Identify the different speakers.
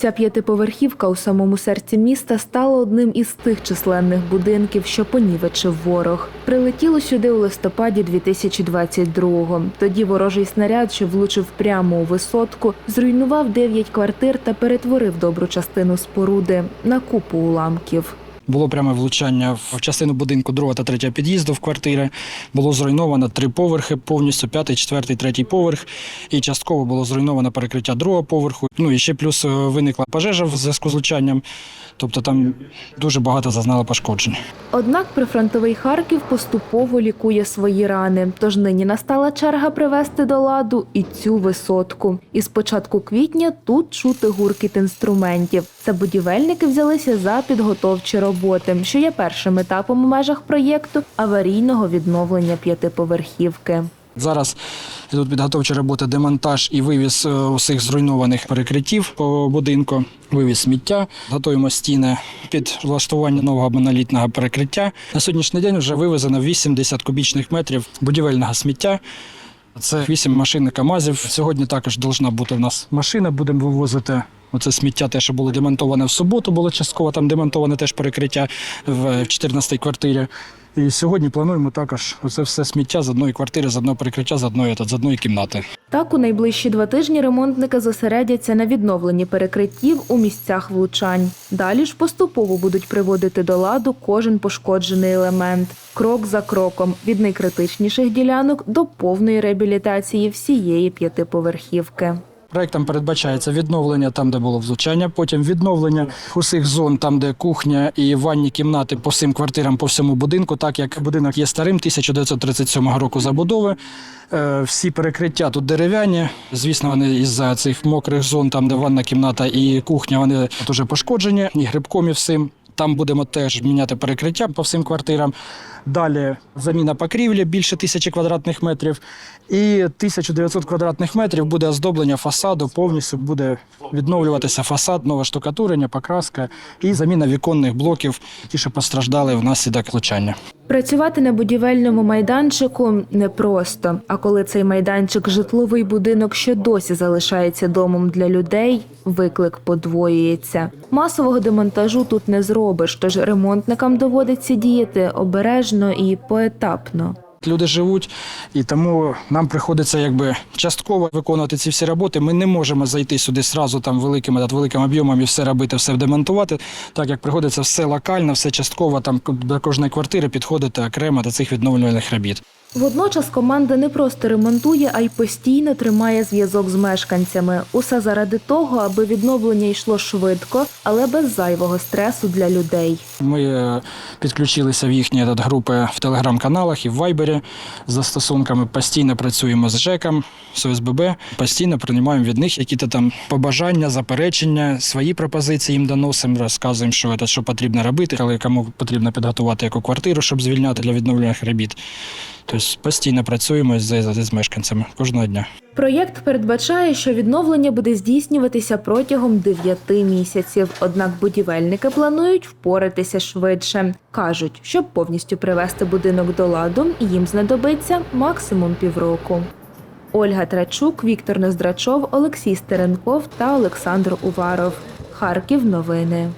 Speaker 1: Ця п'ятиповерхівка у самому серці міста стала одним із тих численних будинків, що понівечив ворог. Прилетіло сюди у листопаді 2022-го. Тоді ворожий снаряд, що влучив прямо у висотку, зруйнував дев'ять квартир та перетворив добру частину споруди на купу уламків.
Speaker 2: Було пряме влучання в частину будинку другого та третього під'їзду в квартири. Було зруйновано три поверхи, повністю п'ятий, четвертий, третій поверх. І частково було зруйновано перекриття другого поверху. Ну і ще плюс е, виникла пожежа в зв'язку з влучанням. Тобто там дуже багато зазнало пошкоджень.
Speaker 1: Однак прифронтовий Харків поступово лікує свої рани. Тож нині настала черга привести до ладу і цю висотку. І з початку квітня тут чути гуркіт інструментів. Це будівельники взялися за підготовчі роботи, що є першим етапом у межах проєкту аварійного відновлення п'ятиповерхівки.
Speaker 2: Зараз йдуть підготовчі роботи, демонтаж і вивіз е, усіх зруйнованих перекриттів по будинку, вивіз сміття, готуємо стіни під влаштування нового монолітного перекриття. На сьогоднішній день вже вивезено 80 кубічних метрів будівельного сміття. Це 8 машин КАМАЗів. Сьогодні також повинна бути в нас машина. Будемо вивозити оце сміття, те, що було демонтоване в суботу, було частково там демонтоване теж перекриття в 14-й квартирі. І сьогодні плануємо також оце все сміття з одної квартири, з одного перекриття, з одної, з одної кімнати.
Speaker 1: Так, у найближчі два тижні ремонтники зосередяться на відновленні перекриттів у місцях влучань. Далі ж поступово будуть приводити до ладу кожен пошкоджений елемент, крок за кроком, від найкритичніших ділянок до повної реабілітації всієї п'ятиповерхівки.
Speaker 2: Проектом передбачається відновлення там, де було влучання, потім відновлення усіх зон, там, де кухня і ванні кімнати по всім квартирам, по всьому будинку, так як будинок є старим 1937 року забудови. Е, Всі перекриття тут дерев'яні. Звісно, вони із-за цих мокрих зон, там, де ванна кімната і кухня, вони дуже пошкоджені, і грибком, і всім. Там будемо теж міняти перекриття по всім квартирам. Далі заміна покрівлі більше тисячі квадратних метрів. І 1900 квадратних метрів буде оздоблення фасаду, повністю буде відновлюватися фасад, нове штукатурення, покраска і заміна віконних блоків, ті, що постраждали внаслідок влучання.
Speaker 1: Працювати на будівельному майданчику непросто. А коли цей майданчик житловий будинок, що досі залишається домом для людей, виклик подвоюється. Масового демонтажу тут не зробиш, тож ремонтникам доводиться діяти обережно і поетапно.
Speaker 2: Люди живуть, і тому нам приходиться якби частково виконувати ці всі роботи. Ми не можемо зайти сюди сразу там великими над великим об'ємом і все робити, все демонтувати. Так як приходиться все локально, все частково там до кожної квартири підходити окремо до цих відновлювальних робіт.
Speaker 1: Водночас команда не просто ремонтує, а й постійно тримає зв'язок з мешканцями. Усе заради того, аби відновлення йшло швидко, але без зайвого стресу для людей.
Speaker 2: Ми е, підключилися в їхні групи в телеграм-каналах і в Вайбері з застосунками. Постійно працюємо з ЖЕКом, з ОСББ, постійно приймаємо від них якісь там побажання, заперечення, свої пропозиції їм доносимо, розказуємо, що, це, що потрібно робити, але кому потрібно підготувати яку квартиру, щоб звільняти для відновлених робіт. Постійно працюємо з, мешканцями кожного дня.
Speaker 1: Проєкт передбачає, що відновлення буде здійснюватися протягом 9 місяців. Однак будівельники планують впоратися швидше. кажуть, щоб повністю привести будинок до ладу, їм знадобиться максимум півроку. Ольга Трачук, Віктор Ноздрачов, Олексій Стеренков та Олександр Уваров. Харків. Новини.